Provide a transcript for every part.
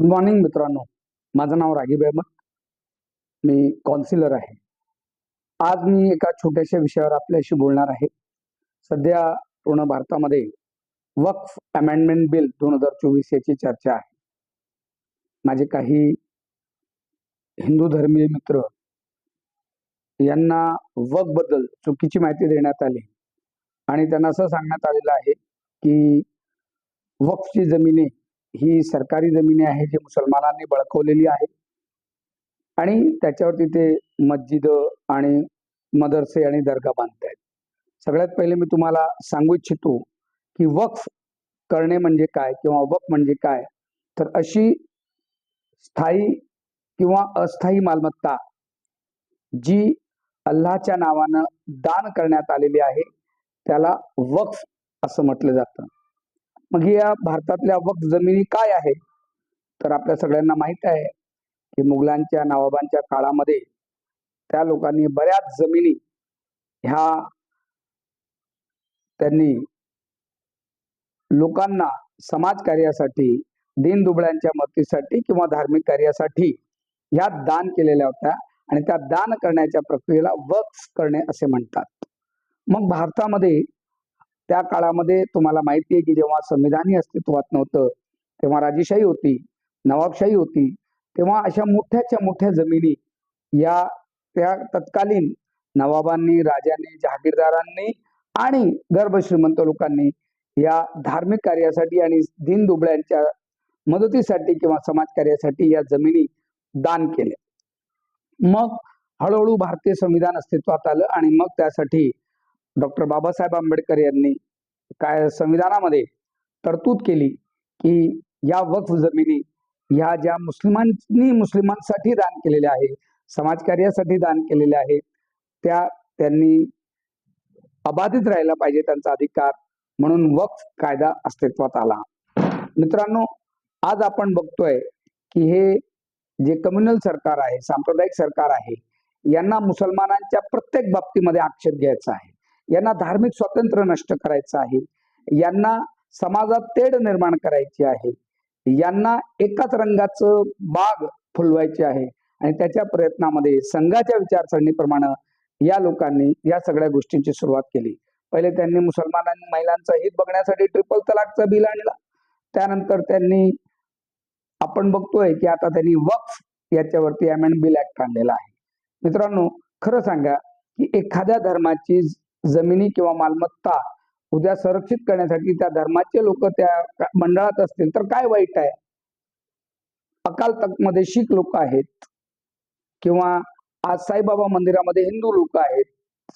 Good morning मित्रांनो. माझं नाव रागीब अहमद मी concealer आहे. आज मी एका छोट्याशा विषयावर आपल्याशी बोलणार आहे. सध्या पूर्ण भारतामध्ये वक्फ अमेंडमेंट बिल दोन हजार चोवीस याची चर्चा आहे. माझे काही हिंदू धर्मीय मित्र यांना वक्फबद्दल चुकीची माहिती देण्यात आली. आणि त्यांना असं सांगण्यात आलेलं आहे की वक्फची जमिनी ही सरकारी जमिनी आहे जी मुसलमानांनी बळकवलेली आहे. आणि त्याच्यावरती ते मस्जिद आणि मदरसे आणि दर्गा बांधतायत आहेत सगळ्यात पहिले मी तुम्हाला सांगू इच्छितो की वक्फ करणे म्हणजे काय किंवा वक्फ म्हणजे काय? तर अशी स्थायी किंवा अस्थायी मालमत्ता जी अल्लाच्या नावानं दान करण्यात आलेली आहे त्याला वक्फ असं म्हटलं जातं. मग या भारतातल्या वक्त जमिनी काय आहे? तर आपल्या सगळ्यांना माहीत आहे की मुघलांच्या नवाबांच्या काळामध्ये त्या लोकांनी बऱ्याच जमिनी ह्या त्यांनी लोकांना समाज कार्यासाठी दीनदुबळ्यांच्या मदतीसाठी किंवा धार्मिक कार्यासाठी ह्या दान केलेल्या होत्या आणि त्या दान करण्याच्या प्रक्रियेला वक्स करणे असे म्हणतात. मग भारतामध्ये त्या काळामध्ये तुम्हाला माहिती आहे की जेव्हा संविधानही अस्तित्वात नव्हतं तेव्हा राजेशाही होती नवाबशाही होती तेव्हा अशा मोठ्याच्या मोठ्या जमिनी या त्या तत्कालीन नवाबांनी राजांनी जहागीरदारांनी आणि गर्भश्रीमंत लोकांनी या धार्मिक कार्यासाठी आणि दीनदुबळ्यांच्या मदतीसाठी किंवा समाज कार्यासाठी या जमिनी दान केल्या. मग हळूहळू भारतीय संविधान अस्तित्वात आलं आणि मग त्यासाठी डॉक्टर बाबासाहेब आंबेडकर यांनी काय संविधानामध्ये तरतूद केली की या वक्फ जमिनी ह्या ज्या मुस्लिमांनी मुस्लिमांसाठी दान केलेल्या आहे समाजकार्यासाठी दान केलेल्या आहेत त्या त्यांनी अबाधित राहायला पाहिजे त्यांचा अधिकार म्हणून वक्फ कायदा अस्तित्वात आला. मित्रांनो आज आपण बघतोय की हे जे कम्युनल सरकार आहे सांप्रदायिक सरकार आहे यांना मुसलमानांच्या प्रत्येक बाबतीमध्ये आक्षेप घ्यायचा आहे. यांना धार्मिक स्वातंत्र्य नष्ट करायचं आहे. यांना समाजात तेढ निर्माण करायची आहे. यांना एकाच रंगाचं बाग फुलवायची आहे. आणि त्याच्या प्रयत्नामध्ये संघाच्या विचारसरणीप्रमाणे या लोकांनी या सगळ्या गोष्टींची सुरुवात केली. पहिले त्यांनी मुसलमानांनी महिलांचं हित बघण्यासाठी ट्रिपल तलाकचं बिल आणलं. त्यानंतर त्यांनी आपण बघतोय की आता त्यांनी वक्फ याच्यावरती अमेंड बिल ऍक्ट आणलेला आहे. मित्रांनो खरं सांगा की एखाद्या धर्माची जमिनी किंवा मालमत्ता उद्या संरक्षित करण्यासाठी त्या धर्माचे लोक त्या मंडळात असतील तर काय वाईट आहे? अकाल तख्त मध्ये शीख लोक आहेत किंवा आज साईबाबा मंदिरामध्ये हिंदू लोक आहेत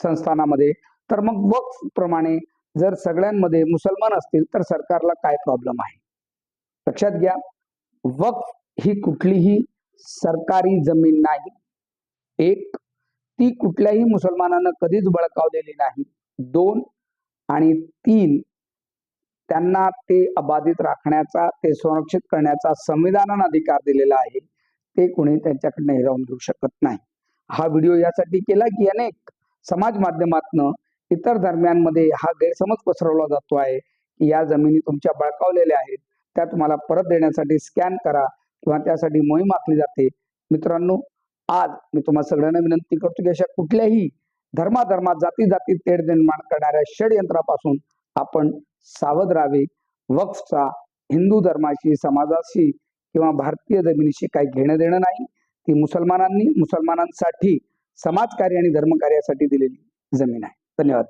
संस्थानामध्ये तर मग वक्फ प्रमाणे जर सगळ्यांमध्ये मुसलमान असतील तर सरकारला काय प्रॉब्लेम आहे? लक्षात घ्या वक्फ ही कुठलीही सरकारी जमीन नाही. एक ती कुठल्याही मुसलमानानं कधीच बळकावलेली नाही. दोन आणि तीन त्यांना ते अबाधित राखण्याचा ते संरक्षित करण्याचा संविधानानं अधिकार दिलेला आहे. ते कोणी त्यांच्याकडनं हिरावून घेऊ शकत नाही. हा व्हिडिओ यासाठी केला की अनेक समाज माध्यमातनं इतर धर्मियांमध्ये हा गैरसमज पसरवला जातो आहे की या जमिनी तुमच्या बळकावलेल्या आहेत. त्या तुम्हाला परत देण्यासाठी स्कॅन करा किंवा त्यासाठी मोहीम आखली जाते. मित्रांनो आज मी तुम्हाला सगळ्यांना विनंती करतो की अशा कुठल्याही धर्माधर्मात जाती जाती तेढ निर्माण करणाऱ्या षडयंत्रापासून आपण सावध राहावे. वक्फचा हिंदू धर्माशी समाजाशी किंवा भारतीय जमिनीशी काही घेणं देणं नाही. ती मुसलमानांनी मुसलमानांसाठी समाजकार्य आणि धर्मकार्यासाठी दिलेली जमीन आहे. धन्यवाद.